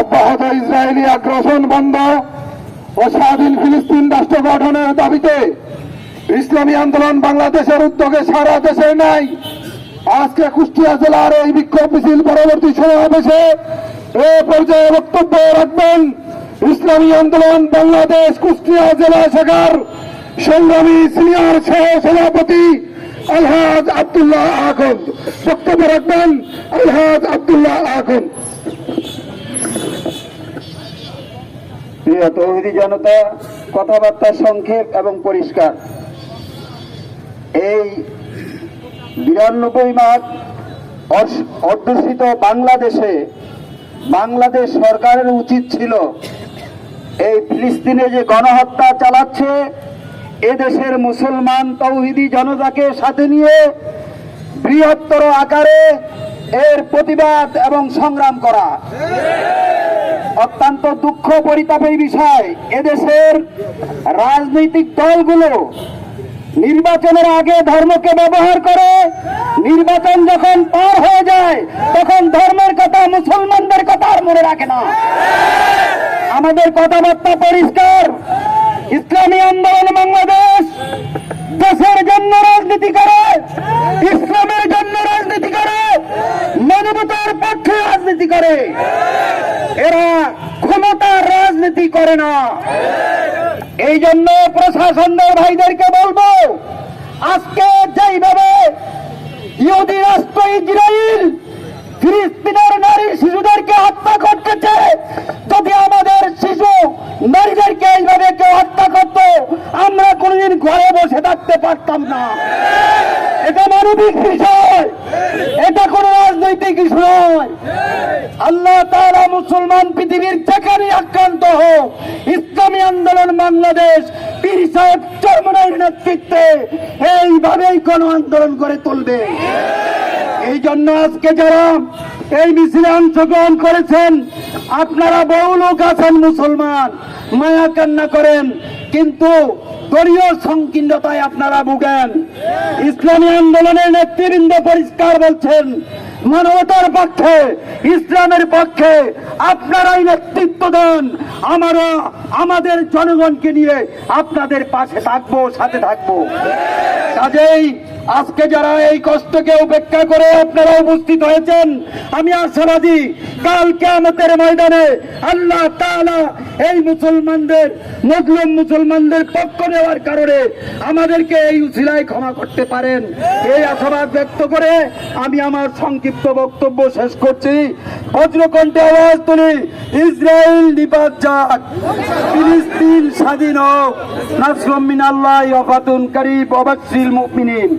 অব্যাহত ইসরায়েলি আগ্রাসন বন্ধ ও স্বাধীন ফিলিস্তিন রাষ্ট্র গঠনের দাবিতে ইসলামী আন্দোলন বাংলাদেশের উদ্যোগে সারা দেশে নাই। আজকে কুষ্টিয়া জেলার এই বিক্ষোভ মিছিল পরবর্তী সমাবেশে এ পর্যায়ে বক্তব্য রাখবেন ইসলামী আন্দোলন বাংলাদেশ কুষ্টিয়া জেলা শাখার সংগ্রামী সিনিয়র সহ সভাপতি আলহাজ আব্দুল্লাহ আখন্দ বক্তব্য রাখবেন আলহাজ আবদুল্লাহ আখন্দ প্রিয় তৌহিদি জনতা, কথাবার্তা সংক্ষেপ এবং পরিষ্কার। এই বিরানব্বই অস- অধ্যুষিত বাংলাদেশে বাংলাদেশ সরকারের উচিত ছিল এই ফিলিস্তিনে যে গণহত্যা চালাচ্ছে, এদেশের মুসলমান তৌহিদি জনতাকে সাথে নিয়ে বৃহত্তর আকারে এর প্রতিবাদ এবং সংগ্রাম করা। অত্যন্ত দুঃখ পরিতাপের বিষয়। এদেশের রাজনৈতিক দলগুলো নির্বাচনের আগে ধর্মকে ব্যবহার করে নির্বাচন যখন পার হয়ে যায়, তখন ধর্মের কথা মুসলমানদের কথা আর মনে রাখে না। আমাদের কথাবার্তা পরিষ্কার। ইসলামী আন্দোলন বাংলাদেশ দেশের জন্য রাজনীতি করে ইসলামের জন্য রাজনীতি করে মানবতার পক্ষে রাজনীতি করে। এরা ক্ষমতার রাজনীতি করে না। এই জন্য প্রশাসনদের ভাইদেরকে বলব, আজকে যেইভাবে ইহুদি রাষ্ট্র ইসরায়েল, ফিলিস্তিনের নারী শিশুদেরকে হত্যা করতেছে, যদি আমাদের শিশু নারীদেরকে এইভাবে কেউ হত্যা করত, আমরা কোনোদিন ঘরে বসে থাকতে পারতাম না। এটা মানবিক বিষয়। এটা কোনো রাজনৈতিক ইস্যু নয়। আল্লাহ তাআলা মুসলমান পৃথিবীর যেখানে আক্রান্ত হোক, ইসলামী আন্দোলন বাংলাদেশ, পীর সাহেব চরমনের নেতৃত্বে এইভাবেই কোন আন্দোলন করে তুলবে। এই জন্য আজকে যারা এই মিছিলে অংশগ্রহণ করেছেন, আপনারা বহু লোক আছেন মুসলমান, মায়া কান্না করেন, কিন্তু দলীয় সংকীর্ণতায় আপনারা ভুগেন। ইসলামী আন্দোলনের নেতৃবৃন্দ পরিষ্কার বলছেন মানবতার পক্ষে, ইসলামের পক্ষে আপনারাই নেতৃত্ব দেন। আমরা, আমাদের জনগণকে নিয়ে আপনাদের পাশে থাকব, সাথে থাকব। কাজেই আজকে যারা এই কষ্টকে উপেক্ষা করে আপনারা উপস্থিত হয়েছেন, আমি আশাবাদী কালকে আমাদের ময়দানে আল্লাহ তাআলা এই মুসলমানদের মুসলিম মুসলমানদের পক্ষ নেওয়ার কারণে আমাদেরকে এই উসিলায় ক্ষমা করতে পারেন। এই আশাবাদ ব্যক্ত করে আমি আমার সংক্ষিপ্ত বক্তব্য শেষ করছি। বজ্রকণ্ঠে আওয়াজ তুলি ইসরায়েল নিপাত যাক। ফিলিস্তিন স্বাধীন হোক। নাসরুম মিনাল্লাহ অফাতুন কারীব ওয়াবাশশিরিল মুমিনিন।